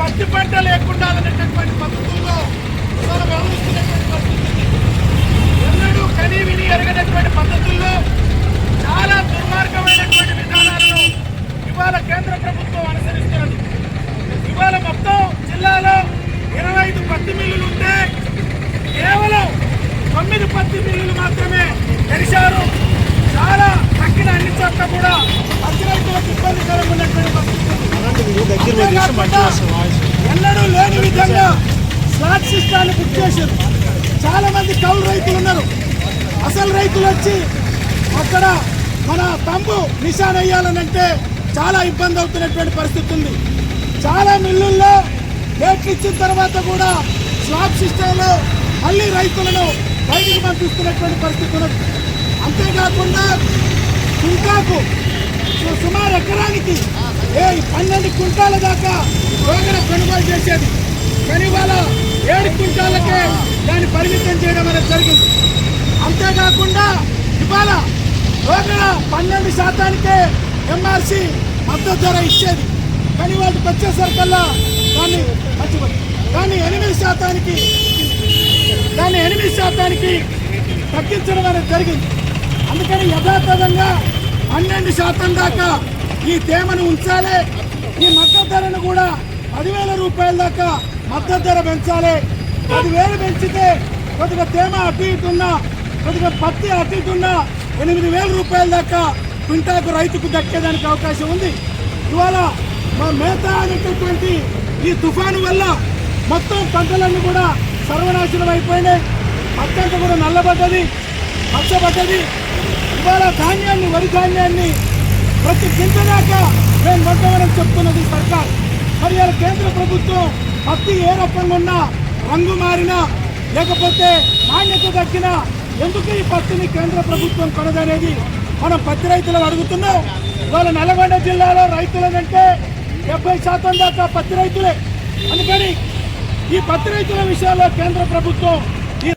పత్తి పంట లేకుండా అనేటటువంటి పద్ధతుల్లో మనం వ్యవహరిస్తున్నటువంటి పరిస్థితి. ఎన్నడూ కనీ విని ఎరగనటువంటి పద్ధతుల్లో చాలా దుర్మార్గమైనటువంటి విధానాలను ఇవాళ కేంద్ర ప్రభుత్వం అనుసరిస్తున్నది ఇవాళ మొత్తం జిల్లాలో ఇరవై ఐదు పత్తి మిల్లులు ఉంటే కేవలం తొమ్మిది పత్తి మిల్లులు మాత్రమే తెరిచారు వస్తుంది వాయిస్ ఎన్నడూ లేని విధంగా స్లాట్ సిస్టాన్ని బుక్ చేశారు. చాలా మంది కౌలు రైతులు ఉన్నారు. అసలు రైతులు వచ్చి అక్కడ మన తంబు నిశాన్ వేయాలనంటే చాలా ఇబ్బంది అవుతున్నటువంటి పరిస్థితి ఉంది. చాలా మిల్లుల్లో డేట్లు ఇచ్చిన తర్వాత కూడా స్లాబ్ సిస్టంలో మళ్ళీ రైతులను బయటికి పంపిస్తున్నటువంటి పరిస్థితి ఉన్నది. అంతేకాకుండా కుంటాకు సు- సుమారు ఎకరానికి ఏ పన్నెండు క్వింటాల దాకా రోగన కొనుగోలు చేసేది. కానీ ఏడు క్వింటాలకే దాన్ని పరిమితం చేయడం అనేది జరిగింది. అంతేకాకుండా ఇవాళ రోగన పన్నెండు శాతానికే ఎంఆర్సి మద్దతు ధర ఇచ్చేది. కానీ వాళ్ళు వచ్చేసరికల్లా దాన్ని మర్చిపోయి. దాన్ని ఎనిమిది శాతానికి దాన్ని ఎనిమిది శాతానికి తగ్గించడం అనేది జరిగింది. అందుకని యథాతథంగా పన్నెండు శాతం దాకా ఈ తేమను ఉంచాలి. ఈ మద్దతు ధరను కూడా పదివేల రూపాయల దాకా మద్దతు ధర పెంచాలి. పదివేలు పెంచితే కొద్దిగా తేమ అటు ఇటు కొద్దిగా పత్తి అటు ఇటు ఎనిమిది వేల రూపాయల దాకా క్వింటాకు రైతుకు దక్కేదానికి అవకాశం ఉంది. ఇవాళ మా మేత అనేటటువంటి ఈ తుఫాను వల్ల మొత్తం పంటలన్నీ కూడా సర్వనాశనం అయిపోయినాయి. అత్యంత కూడా నల్లబడ్డది పచ్చబడ్డది. ఇవాళ ధాన్యాన్ని వరి ధాన్యాన్ని ప్రతి గింజ దాకా మేము కొంటామని చెప్తున్నది సర్కార్. మరి కేంద్ర ప్రభుత్వం పత్తి ఏ రకంగా ఉన్నా రంగు మారినా లేకపోతే నాణ్యత దక్కినా ఎందుకు ఈ పత్తిని కేంద్ర ప్రభుత్వం కొనదనేది మనం పత్తి రైతులు అడుగుతున్నాం. ఇవాళ నల్గొండ జిల్లాలో రైతులనంటే డెబ్బై శాతం దాకా పత్తి రైతులే. అందుకని ఈ పత్తి రైతుల విషయాల్లో కేంద్ర ప్రభుత్వం